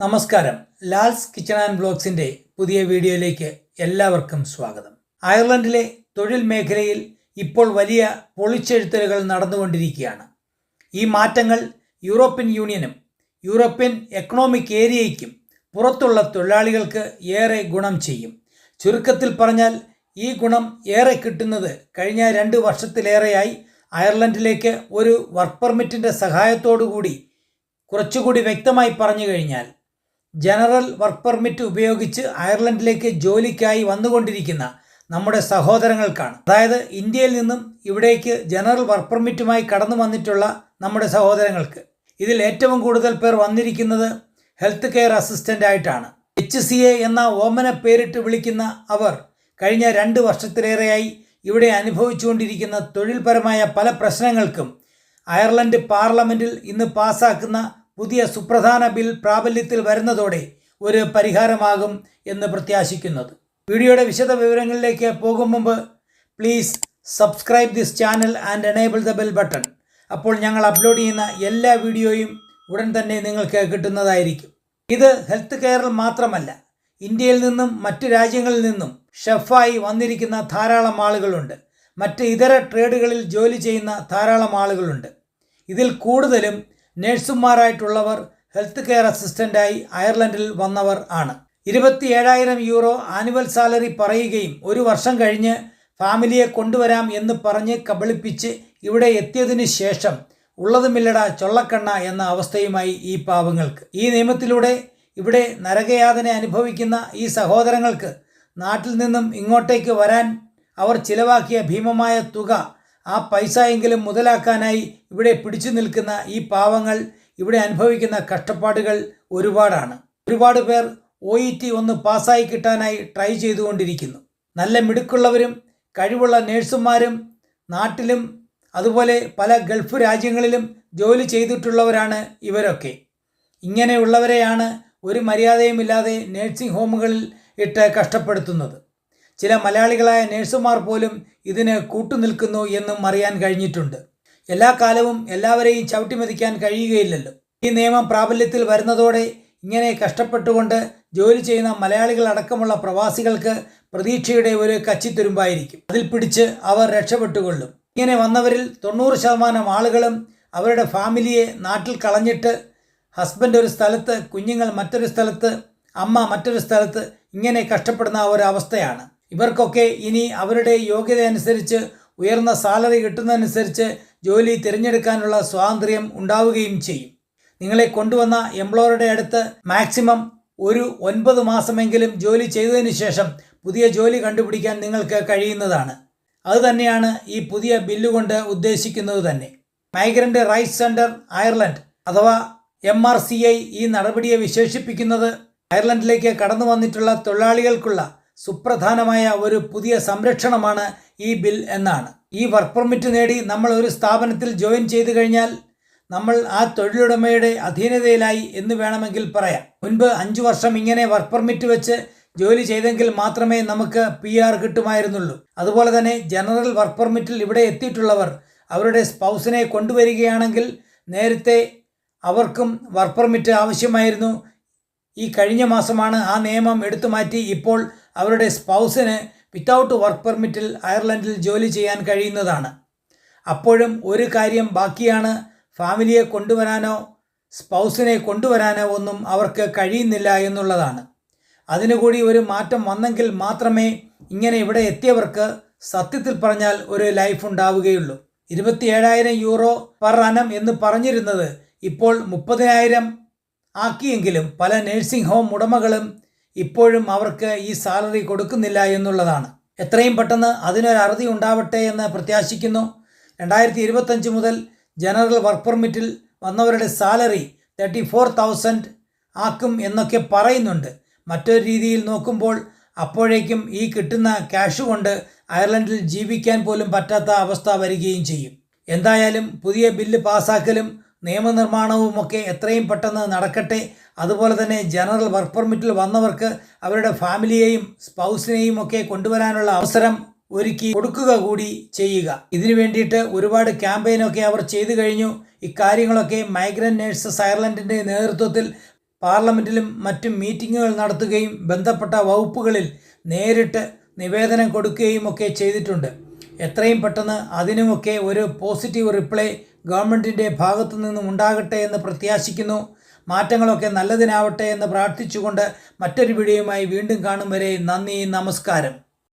നമസ്കാരം. Lal's kitchen and ബ്ലോഗ്സിന്റെ പുതിയ വീഡിയോയിലേക്ക് എല്ലാവർക്കും സ്വാഗതം. അയർലൻഡിലെ തൊഴിൽ മേഖലയിൽ ഇപ്പോൾ വലിയ പൊളിച്ചെഴുത്തലുകൾ നടന്നുകൊണ്ടിരിക്കുകയാണ്. ഈ മാറ്റങ്ങൾ യൂറോപ്യൻ യൂണിയനും യൂറോപ്യൻ എക്കണോമിക് ഏരിയയ്ക്കും പുറത്തുള്ള തൊഴിലാളികൾക്ക് ഏറെ ഗുണം ചെയ്യും. ചുരുക്കത്തിൽ പറഞ്ഞാൽ ഈ ഗുണം ഏറെ കിട്ടുന്നത് കഴിഞ്ഞ രണ്ട് വർഷത്തിലേറെയായി അയർലൻഡിലേക്ക് ഒരു വർക്ക് പെർമിറ്റിന്റെ സഹായത്തോടു കൂടി കുറച്ചുകൂടി വ്യക്തമായി പറഞ്ഞു കഴിഞ്ഞാൽ ജനറൽ വർക്ക് പെർമിറ്റ് ഉപയോഗിച്ച് അയർലൻഡിലേക്ക് ജോലിക്കായി വന്നുകൊണ്ടിരിക്കുന്ന നമ്മുടെ സഹോദരങ്ങൾക്കാണ്. അതായത് ഇന്ത്യയിൽ നിന്നും ഇവിടേക്ക് ജനറൽ വർക്ക് പെർമിറ്റുമായി കടന്നു വന്നിട്ടുള്ള നമ്മുടെ സഹോദരങ്ങൾക്ക്. ഇതിൽ ഏറ്റവും കൂടുതൽ പേർ വന്നിരിക്കുന്നത് ഹെൽത്ത് കെയർ അസിസ്റ്റന്റ് ആയിട്ടാണ്. എച്ച് സി എ എന്ന ഓമന പേരിട്ട് വിളിക്കുന്ന അവർ കഴിഞ്ഞ രണ്ട് വർഷത്തിലേറെയായി ഇവിടെ അനുഭവിച്ചുകൊണ്ടിരിക്കുന്ന തൊഴിൽപരമായ പല പ്രശ്നങ്ങൾക്കും അയർലൻഡ് പാർലമെന്റിൽ ഇന്ന് പാസാക്കുന്ന പുതിയ സുപ്രധാന ബിൽ പ്രാബല്യത്തിൽ വരുന്നതോടെ ഒരു പരിഹാരമാകും എന്ന് പ്രത്യാശിക്കുന്നത്. വീഡിയോയുടെ വിശദ വിവരങ്ങളിലേക്ക് പോകും മുമ്പ് please subscribe this channel and enable the bell button. അപ്പോൾ ഞങ്ങൾ അപ്ലോഡ് ചെയ്യുന്ന എല്ലാ വീഡിയോയും ഉടൻ തന്നെ നിങ്ങൾക്ക് കിട്ടുന്നതായിരിക്കും. ഇത് ഹെൽത്ത് കെയറിൽ മാത്രമല്ല ഇന്ത്യയിൽ നിന്നും മറ്റ് രാജ്യങ്ങളിൽ നിന്നും ഷെഫായി വന്നിരിക്കുന്ന ധാരാളം ആളുകളുണ്ട്. മറ്റ് ഇതര ട്രേഡുകളിൽ ജോലി ചെയ്യുന്ന ധാരാളം ആളുകളുണ്ട്. ഇതിൽ കൂടുതലും നഴ്സുമാരായിട്ടുള്ളവർ ഹെൽത്ത് കെയർ അസിസ്റ്റന്റായി അയർലൻഡിൽ വന്നവർ ആണ്. ഇരുപത്തിയേഴായിരം യൂറോ ആനുവൽ സാലറി പറയുകയും ഒരു വർഷം കഴിഞ്ഞ് ഫാമിലിയെ കൊണ്ടുവരാം എന്ന് പറഞ്ഞ് കബളിപ്പിച്ച് ഇവിടെ എത്തിയതിനു ശേഷം ഉള്ളതുമില്ലട ചൊള്ളക്കണ്ണ എന്ന അവസ്ഥയുമായി ഈ പാവങ്ങൾക്ക്. ഈ നിയമത്തിലൂടെ ഇവിടെ നരകയാതന അനുഭവിക്കുന്ന ഈ സഹോദരങ്ങൾക്ക് നാട്ടിൽ നിന്നും ഇങ്ങോട്ടേക്ക് വരാൻ അവർ ചിലവാക്കിയ ഭീമമായ തുക ആ പൈസ എങ്കിലും മുതലാക്കാനായി ഇവിടെ പിടിച്ചു നിൽക്കുന്ന ഈ പാവങ്ങൾ ഇവിടെ അനുഭവിക്കുന്ന കഷ്ടപ്പാടുകൾ ഒരുപാടാണ്. ഒരുപാട് പേർ ഒ ഇ ടി ഒന്ന് പാസ്സായി കിട്ടാനായി ട്രൈ ചെയ്തുകൊണ്ടിരിക്കുന്നു. നല്ല മിടുക്കുള്ളവരും കഴിവുള്ള നേഴ്സുമാരും നാട്ടിലും അതുപോലെ പല ഗൾഫ് രാജ്യങ്ങളിലും ജോലി ചെയ്തിട്ടുള്ളവരാണ് ഇവരൊക്കെ. ഇങ്ങനെയുള്ളവരെയാണ് ഒരു മര്യാദയുമില്ലാതെ നേഴ്സിംഗ് ഹോമുകളിൽ ഇട്ട് കഷ്ടപ്പെടുത്തുന്നത്. ചില മലയാളികളായ നേഴ്സുമാർ പോലും ഇതിന് കൂട്ടുനിൽക്കുന്നു എന്നും അറിയാൻ കഴിഞ്ഞിട്ടുണ്ട്. എല്ലാ കാലവും എല്ലാവരെയും ചവിട്ടിമതിക്കാൻ കഴിയുകയില്ലല്ലോ. ഈ നിയമം പ്രാബല്യത്തിൽ വരുന്നതോടെ ഇങ്ങനെ കഷ്ടപ്പെട്ടുകൊണ്ട് ജോലി ചെയ്യുന്ന മലയാളികളടക്കമുള്ള പ്രവാസികൾക്ക് പ്രതീക്ഷയുടെ ഒരു കച്ചിത്തുരുമ്പായിരിക്കും. അതിൽ പിടിച്ച് അവർ രക്ഷപ്പെട്ടുകൊള്ളും. ഇങ്ങനെ വന്നവരിൽ തൊണ്ണൂറ് ശതമാനം ആളുകളും അവരുടെ ഫാമിലിയെ നാട്ടിൽ കളഞ്ഞിട്ട് ഹസ്ബൻഡ് ഒരു സ്ഥലത്ത് കുഞ്ഞുങ്ങൾ മറ്റൊരു സ്ഥലത്ത് അമ്മ മറ്റൊരു സ്ഥലത്ത് ഇങ്ങനെ കഷ്ടപ്പെടുന്ന ഒരവസ്ഥയാണ് ഇവർക്കൊക്കെ ഇനി അവരുടെ യോഗ്യത അനുസരിച്ച് ഉയർന്ന സാലറി കിട്ടുന്നതനുസരിച്ച് ജോലി തിരഞ്ഞെടുക്കാനുള്ള സ്വാതന്ത്ര്യം ഉണ്ടാവുകയും ചെയ്യും. നിങ്ങളെ കൊണ്ടുവന്ന എംപ്ലോയറുടെ അടുത്ത് മാക്സിമം ഒരു ഒൻപത് മാസമെങ്കിലും ജോലി ചെയ്തതിന് ശേഷം പുതിയ ജോലി കണ്ടുപിടിക്കാൻ നിങ്ങൾക്ക് കഴിയുന്നതാണ്. അതുതന്നെയാണ് ഈ പുതിയ ബില്ലുകൊണ്ട് ഉദ്ദേശിക്കുന്നത് തന്നെ. മൈഗ്രന്റ് റൈറ്റ്സ് സെന്റർ അയർലൻഡ് അഥവാ എം ആർ സി ഐ ഈ നടപടിയെ വിശേഷിപ്പിക്കുന്നത് അയർലൻഡിലേക്ക് കടന്നു വന്നിട്ടുള്ള തൊഴിലാളികൾക്കുള്ള സുപ്രധാനമായ ഒരു പുതിയ സംരക്ഷണമാണ് ഈ ബിൽ എന്നാണ്. ഈ വർക്ക് പെർമിറ്റ് നേടി നമ്മൾ ഒരു സ്ഥാപനത്തിൽ ജോയിൻ ചെയ്തു കഴിഞ്ഞാൽ നമ്മൾ ആ തൊഴിലുടമയുടെ അധീനതയിലായി എന്ന് വേണമെങ്കിൽ പറയാം. മുൻപ് അഞ്ചു വർഷം ഇങ്ങനെ വർക്ക് പെർമിറ്റ് വെച്ച് ജോലി ചെയ്തെങ്കിൽ മാത്രമേ നമുക്ക് പി ആർ കിട്ടുമായിരുന്നുള്ളൂ. അതുപോലെ തന്നെ ജനറൽ വർക്ക് പെർമിറ്റിൽ ഇവിടെ എത്തിയിട്ടുള്ളവർ അവരുടെ സ്പൗസിനെ കൊണ്ടുവരികയാണെങ്കിൽ നേരത്തെ അവർക്കും വർക്ക് പെർമിറ്റ് ആവശ്യമായിരുന്നു. ഈ കഴിഞ്ഞ മാസമാണ് ആ നിയമം എടുത്തു മാറ്റി. ഇപ്പോൾ അവരുടെ സ്പൗസിന് വിത്തൗട്ട് വർക്ക് പെർമിറ്റിൽ അയർലൻഡിൽ ജോലി ചെയ്യാൻ കഴിയുന്നതാണ്. അപ്പോഴും ഒരു കാര്യം ബാക്കിയാണ്. ഫാമിലിയെ കൊണ്ടുവരാനോ സ്പൗസിനെ കൊണ്ടുവരാനോ ഒന്നും അവർക്ക് കഴിയുന്നില്ല എന്നുള്ളതാണ്. അതിനുകൂടി ഒരു മാറ്റം വന്നെങ്കിൽ മാത്രമേ ഇങ്ങനെ ഇവിടെ എത്തിയവർക്ക് സത്യത്തിൽ പറഞ്ഞാൽ ഒരു ലൈഫ് ഉണ്ടാവുകയുള്ളൂ. ഇരുപത്തിയേഴായിരം യൂറോ പെർ അനം എന്ന് പറഞ്ഞിരുന്നത് ഇപ്പോൾ മുപ്പതിനായിരം ആക്കിയെങ്കിലും പല നേഴ്സിംഗ് ഹോം ഉടമകളും ഇപ്പോഴും അവർക്ക് ഈ സാലറി കൊടുക്കുന്നില്ല എന്നുള്ളതാണ്. എത്രയും പെട്ടെന്ന് അതിനൊരു അറുതി ഉണ്ടാവട്ടെ എന്ന് പ്രത്യാശിക്കുന്നു. രണ്ടായിരത്തി ഇരുപത്തഞ്ച് മുതൽ ജനറൽ വർക്ക് പെർമിറ്റിൽ വന്നവരുടെ സാലറി തേർട്ടി ഫോർ തൗസൻഡ് ആക്കും എന്നൊക്കെ പറയുന്നുണ്ട്. മറ്റൊരു രീതിയിൽ നോക്കുമ്പോൾ അപ്പോഴേക്കും ഈ കിട്ടുന്ന ക്യാഷ് കൊണ്ട് അയർലൻഡിൽ ജീവിക്കാൻ പോലും പറ്റാത്ത അവസ്ഥ വരികയും ചെയ്യും. എന്തായാലും പുതിയ ബില്ല് പാസ്സാക്കലും നിയമനിർമ്മാണവും ഒക്കെ എത്രയും പെട്ടെന്ന് നടക്കട്ടെ. അതുപോലെ തന്നെ ജനറൽ വർക്ക് പെർമിറ്റിൽ വന്നവർക്ക് അവരുടെ ഫാമിലിയെയും സ്പൗസിനെയും ഒക്കെ കൊണ്ടുവരാനുള്ള അവസരം ഒരുക്കി കൊടുക്കുക കൂടി ചെയ്യുക. ഇതിനു വേണ്ടിയിട്ട് ഒരുപാട് ക്യാമ്പയിനൊക്കെ അവർ ചെയ്തു കഴിഞ്ഞു. ഇക്കാര്യങ്ങളൊക്കെ മൈഗ്രന്റ് നേഴ്സസ് അയർലൻഡിന്റെ നേതൃത്വത്തിൽ പാർലമെന്റിലും മറ്റും മീറ്റിങ്ങുകൾ നടത്തുകയും ബന്ധപ്പെട്ട വകുപ്പുകളിൽ നേരിട്ട് നിവേദനം കൊടുക്കുകയും ഒക്കെ ചെയ്തിട്ടുണ്ട്. എത്രയും പെട്ടെന്ന് അതിനുമൊക്കെ ഒരു പോസിറ്റീവ് റിപ്ലൈ ഗവൺമെന്റിന്റെ ഭാഗത്തു നിന്നും ഉണ്ടാകട്ടെ എന്ന് പ്രത്യാശിക്കുന്നു. മാറ്റങ്ങളൊക്കെ നല്ലതിനാവട്ടെ എന്ന് പ്രാർത്ഥിച്ചുകൊണ്ട് മറ്റൊരു വീഡിയോയുമായി വീണ്ടും കാണും വരെ നന്ദി നമസ്കാരം.